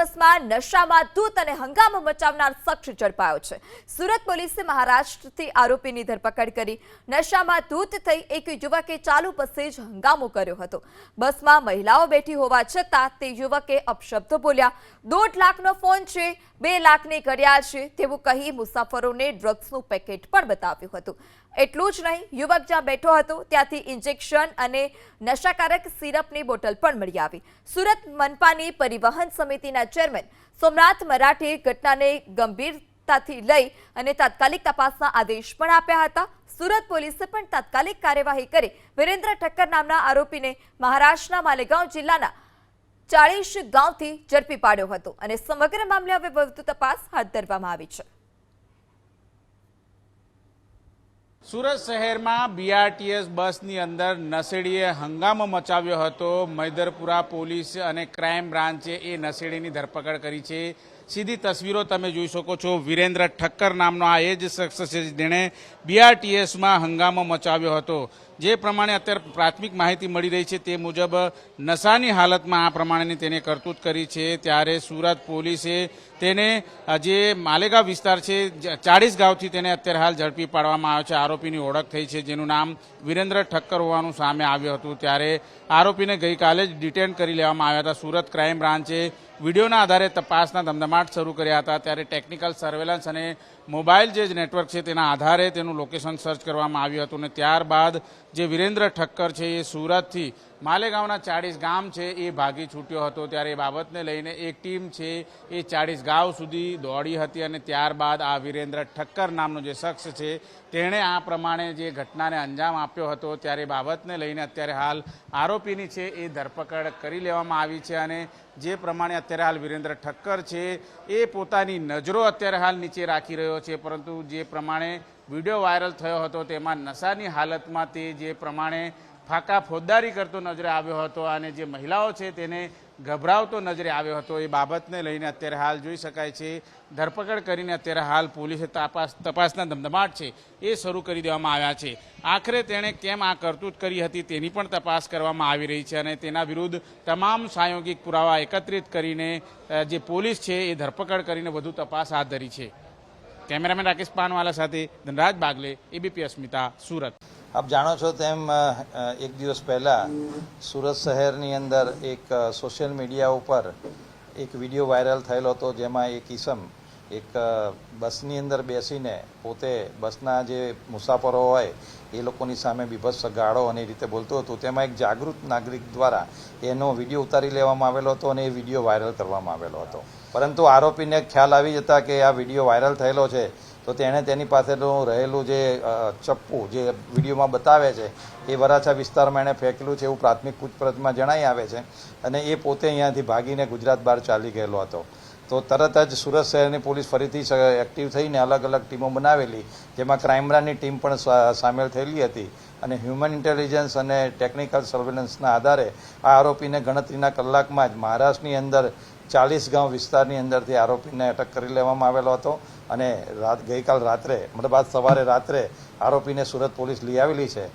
બસમાં નશામાં ધૂત અને હંગામો મચાવનાર શખ્સ ઝડપાયો છે. સુરત પોલીસે મહારાષ્ટ્રથી આરોપીની ધરપકડ કરી. નશામાં ધૂત થઈ એક યુવકે ચાલુ બસે જ હંગામો કર્યો હતો. બસમાં મહિલાઓ બેઠી હોવા છતાં તે યુવકે અપશબ્દો બોલ્યા. દોઢ લાખનો ફોન છે, બે લાખની ઘડિયાળ છે તેવું કહી મુસાફરોને ડ્રગ્સનું પેકેટ પણ બતાવ્યું હતું. એટલું જ નહીં, યુવક જ્યાં બેઠો હતો ત્યાંથી ઇન્જેક્શન અને નશાકારક સિરપની બોટલ પણ મળી આવી. સુરત મનપાની પરિવહન સમિતિના ચેરમેન સોમનાથ મરાઠે ઘટનાને ગંભીરતાથી લઈ અને તાત્કાલિક તપાસના આદેશ પણ આપ્યા હતા. સુરત પોલીસે પણ તાત્કાલિક કાર્યવાહી કરી વિરેન્દ્ર ઠક્કર નામના આરોપીને મહારાષ્ટ્રના માલેગાંવ જિલ્લાના ચાળીસ ગાંવથી ઝડપી પાડ્યો હતો અને સમગ્ર મામલે હવે વધુ તપાસ હાથ ધરવામાં આવી છે. સુરત શહેરમાં બીઆરટીએસ બસની અંદર નસેડીએ હંગામો મચાવ્યો હતો. મૈદરપુરા પોલીસ અને ક્રાઇમ બ્રાન્ચે એ નસેડીની ધરપકડ કરી છે. સીધી તસવીરો તમે જોઈ શકો છો. વિરેન્દ્ર ઠક્કર નામનો આ એ જ શખ્સ છે જેણે બીઆરટીએસમાં હંગામો મચાવ્યો હતો. જે પ્રમાણે અત્યારે પ્રાથમિક માહિતી મળી રહી છે તે મુજબ નશાની હાલતમાં આ પ્રમાણેની તેને કરતૂત કરી છે. ત્યારે સુરત પોલીસે તેને જે માલેગાંવ વિસ્તાર છે ચાળીસ ગાંવથી તેને અત્યારે હાલ ઝડપી પાડવામાં આવ્યો છે. આરોપીની ઓળખ થઈ છે, જેનું નામ વિરેન્દ્ર ઠક્કર હોવાનું સામે આવ્યું હતું. ત્યારે આરોપીને ગઈકાલે જ ડિટેન કરી લેવામાં આવ્યા હતા. સુરત ક્રાઇમ બ્રાન્ચે વિડીયોના આધારે તપાસના ધમધમાટ શરૂ કર્યા હતા. ત્યારે ટેકનિકલ સર્વેલન્સ અને મોબાઈલ જે નેટવર્ક છે તેના આધારે તેનું લોકેશન સર્ચ કરવામાં આવ્યું હતું અને ત્યારબાદ જે વિરેન્દ્ર ઠક્કર છે, એ સુરતથી માલેગાંવના ચાળીસ ગામ છે, એ ભાગી છૂટ્યો હતો. ત્યારે એ બાબતને લઈને એક ટીમ છે, એ ચાળીસ ગાંવ સુધી દોડી હતી અને ત્યારબાદ આ વિરેન્દ્ર ઠક્કર નામનો જે શખ્સ છે, તેણે આ પ્રમાણે જે ઘટનાને અંજામ આપ્યો હતો, ત્યારે બાબતને લઈને અત્યારે હાલ આરોપીની છે, એ ધરપકડ કરી લેવામાં આવી છે અને જે પ્રમાણે અત્યારે હાલ વિરેન્દ્ર ઠક્કર છે, એ પોતાની નજરો અત્યારે હાલ નીચે રાખી રહ્યો છે. પરંતુ જે પ્રમાણે વીડિયો વાયરલ થયો હતો તેમાં નશાની હાલતમાં તે જે પ્રમાણે ફાકા ફોજદારી કરતો નજરે આવ્યો હતો અને જે મહિલાઓ છે તેને ગભરાવતો નજરે આવ્યો હતો. એ બાબતને લઈને અત્યારે હાલ જોઈ શકાય છે. ધરપકડ કરીને અત્યારે હાલ પોલીસે તપાસ, તપાસના ધમધમાટ છે એ શરૂ કરી દેવામાં આવ્યા છે. આખરે તેણે કેમ આ કરતૂત કરી હતી તેની પણ તપાસ કરવામાં આવી રહી છે અને તેના વિરુદ્ધ તમામ સાયોગિક પુરાવા એકત્રિત કરીને જે પોલીસ છે એ ધરપકડ કરીને વધુ તપાસ હાથ ધરી છે. કેમેરામેન રાકેશ પાનવાલા સાથે ધનરાજ બાગલે એબીપી અસ્મિતા, સુરત. આપ જાણો છો તેમ એક દિવસ પહેલા સુરત શહેરની અંદર એક સોશિયલ મીડિયા ઉપર એક વીડિયો વાયરલ થયેલો હતો, જેમાં એક ઈસમ એક બસની અંદર બેસીને પોતે બસના જે મુસાફરો હોય, એ લોકોની સામે બીભત્સ ગાળો અને એ રીતે બોલતો હતો. તેમાં એક જાગૃત નાગરિક દ્વારા એનો વીડિયો ઉતારી લેવામાં આવેલો હતો અને એ વીડિયો વાયરલ કરવામાં આવેલો હતો. પરંતુ આરોપીને ખ્યાલ આવી જતા કે આ વીડિયો વાયરલ થયેલો છે, તો તેણે તેની પાસેનું રહેલું જે ચપ્પુ જે વિડીયોમાં બતાવે છે, એ વરાછા વિસ્તારમાં એણે ફેંકેલું છે એવું પ્રાથમિક પૂછપરછમાં જણાઈ આવે છે અને એ પોતે અહીંયાથી ભાગીને ગુજરાત બહાર ચાલી ગયેલો હતો. તો તરત જ સુરત શહેરની પોલીસ ફરીથી એક્ટિવ થઈને અલગ અલગ ટીમો બનાવેલી, જેમાં ક્રાઇમ બ્રાન્ચની ટીમ પણ સામેલ થયેલી હતી અને હ્યુમન ઇન્ટેલિજન્સ અને ટેકનિકલ સર્વેલન્સના આધારે આ આરોપીને ગણતરીના કલાકમાં જ મહારાષ્ટ્રની અંદર ચાલીસ ગામ વિસ્તારની અંદરથી આરોપીને અટક કરી લેવામાં આવેલો હતો અને રાત, ગઈકાલ રાત્રે, મતલબ આજ સવારે રાત્રે આરોપીને સુરત પોલીસ લઈ આવેલી છે.